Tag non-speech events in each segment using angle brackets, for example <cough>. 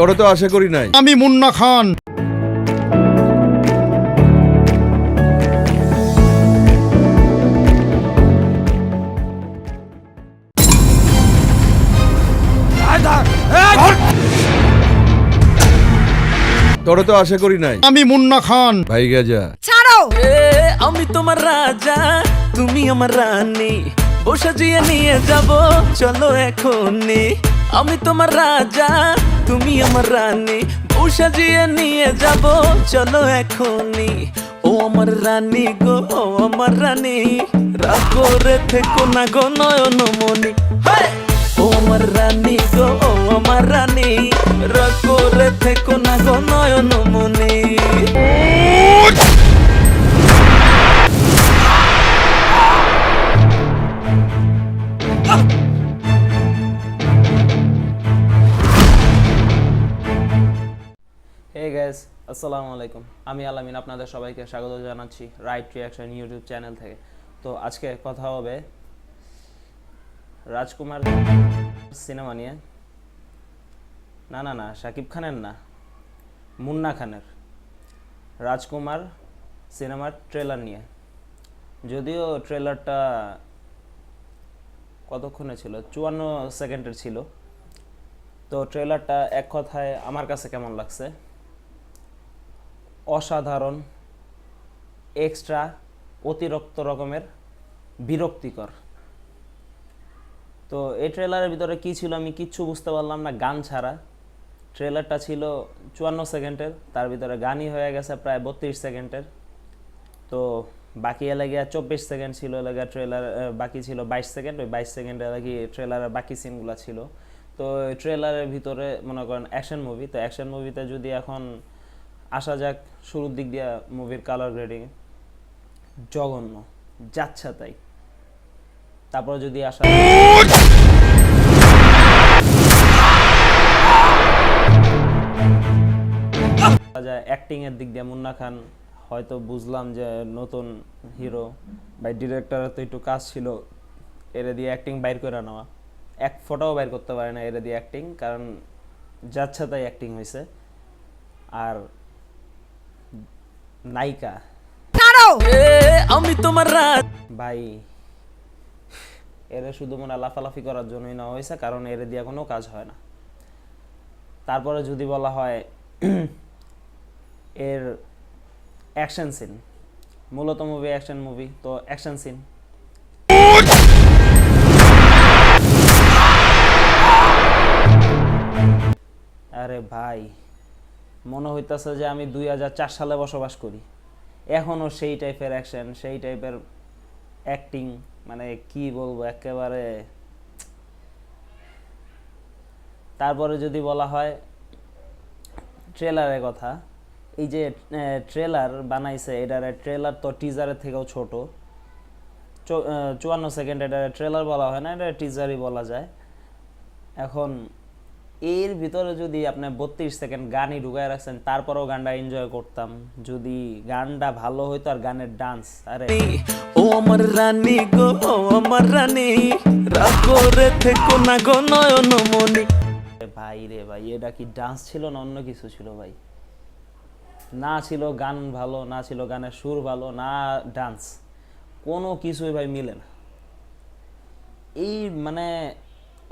তোরে তো আশা করি নাই। আমি মুন্না খান। তোরে তো আশা করি নাই। আমি মুন্না খান। ভাই গেজা। ছাড়ো! এ, আমি তোমার রাজা তুমি আমার রানী। বসে জিয়ে নিয়ে যাব চলো এখনই। আমি তোমার রাজা তুমি আমার রানী, বউ সাজিয়ে নিয়ে যাব। চলো এখনই। ও আমার রানী গো, ও আমার রানী। রাগ করে থেকো না গো নয়ন মনি ও আমার রানী গো, ও আমার রানী। হে গ্যাস আসসালামু আলাইকুম। আমি আলামিন, আপনাদের সবাইকে স্বাগত জানাচ্ছি রাইট রিয়াকশন ইউটিউব চ্যানেল থেকে। তো আজকে কথা হবে রাজকুমার সিনেমা নিয়ে। না না না, শাকিব খানের না, মুন্না খানের রাজকুমার সিনেমার ট্রেলার নিয়ে। যদিও ট্রেলারটা কতক্ষণে ছিল? চুয়ান্ন সেকেন্ডের ছিল। তো ট্রেলারটা এক কথায় আমার কাছে কেমন লাগছে? অসাধারণ এক্সট্রা অতিরিক্ত রকমের বিরক্তিকর। তো এই ট্রেলারের ভিতরে কি ছিল আমি কিচ্ছু বুঝতে পারলাম না, গান ছাড়া। ট্রেলারটা ছিল চুয়ান্ন সেকেন্ডের, তার ভিতরে গানই হয়ে গেছে প্রায় বত্রিশ সেকেন্ডের। তো বাকি এলাকা চব্বিশ সেকেন্ড ছিল এলাকা ট্রেলার বাকি ছিল বাইশ সেকেন্ড, ওই বাইশ সেকেন্ডে কি ট্রেলারের বাকি সিনগুলো ছিল। তো ট্রেলারের ভিতরে মনে করেন অ্যাকশন মুভি তো অ্যাকশন মুভিতে যদি এখন আসা যাক শুরুর দিক দিয়ে মুভির কালার গ্রেডিং জঘন্য, যাচ্ছে তাই। তারপর যদি আসা যায় অ্যাক্টিং এর দিক দিয়ে, মুন্না খান হয়তো বুঝলাম যে নতুন হিরো বা ডিরেক্টরের তো একটু কাজ ছিল, এরে দিয়ে অ্যাক্টিং বাইর করে নেওয়া। এক ফোটাও বাইর করতে পারে না এরে দিয়ে অ্যাক্টিং কারণ যাচ্ছে তাই অ্যাক্টিং হয়েছে আর নায়িকা। ছাড়ো আমি তোমার রাজ ভাই এরা শুধু মনে লাফালাফি করার জন্যই নেওয়া হয়েছে কারণ এর দিয়ে কোনো কাজ হয় না। তারপরে যদি বলা হয় <clears throat> এর অ্যাকশন সিন মূলত মুভি অ্যাকশন মুভি তো অ্যাকশন সিন আরে ভাই মনে হইতাছে যে আমি দুই হাজার চার সালে বসবাস করি। এখনও সেই টাইপের অ্যাকশন সেই টাইপের অ্যাক্টিং মানে কি বলব, একেবারে তারপরে যদি বলা হয় ট্রেলারের কথা, এই যে ট্রেলার বানাইছে, এটার ট্রেলার তো টিজারের থেকেও ছোট। চুয়ান্ন সেকেন্ড এটা ট্রেলার বলা হয় না, এটা টিজারই বলা যায়। এখন এর ভিতরে যদি আপনি বত্রিশ সেকেন্ড গানই ঢুকায় রাখছেন তারপরেও গানটা এনজয় করতাম। যদি গানটা ভালো হইতো আর গানের ডান্স আরে। ও আমার রানী গো ও আমার রানী রাগ করে থেকো না গো নয়ন মনি ভাই রে ভাই এটা কি ডান্স ছিল না অন্য কিছু ছিল ভাই? না ছিল গান ভালো না ছিল গানের সুর ভালো না ডান্স কোনো কিছুই ভাই মিলে না। এই মানে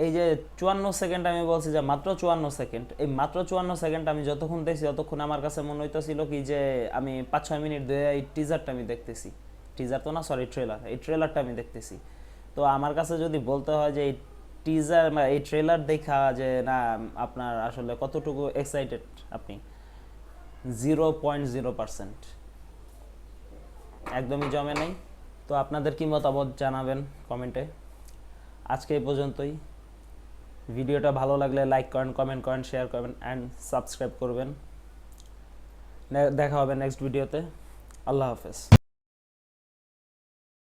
এই যে চুয়ান্ন সেকেন্ড আমি বলছি যে মাত্র চুয়ান্ন সেকেন্ড এই মাত্র চুয়ান্ন সেকেন্ড আমি যতক্ষণ দেখছি ততক্ষণ আমার কাছে মনে হইতেছিল কি যে আমি পাঁচ, ছয় মিনিট ধরে এই টিজারটা আমি দেখতেছি। টিজার তো না সরি ট্রেলার এই ট্রেলারটা আমি দেখতেছি। তো আমার কাছে যদি বলতে হয় যে এই টিজার এই ট্রেলার দেখা যে না, আপনার আসলে কতটুকু এক্সাইটেড আপনি? জিরো পয়েন্ট জিরো পার্সেন্ট একদমই জমে নেই। তো আপনাদের কি মতামত জানাবেন কমেন্টে? আজকে এই পর্যন্তই। ভিডিওটা ভালো লাগলে লাইক করেন কমেন্ট করেন শেয়ার করবেন অ্যান্ড সাবস্ক্রাইব করবেন। দেখা হবে নেক্সট ভিডিওতে আল্লাহ হাফেজ।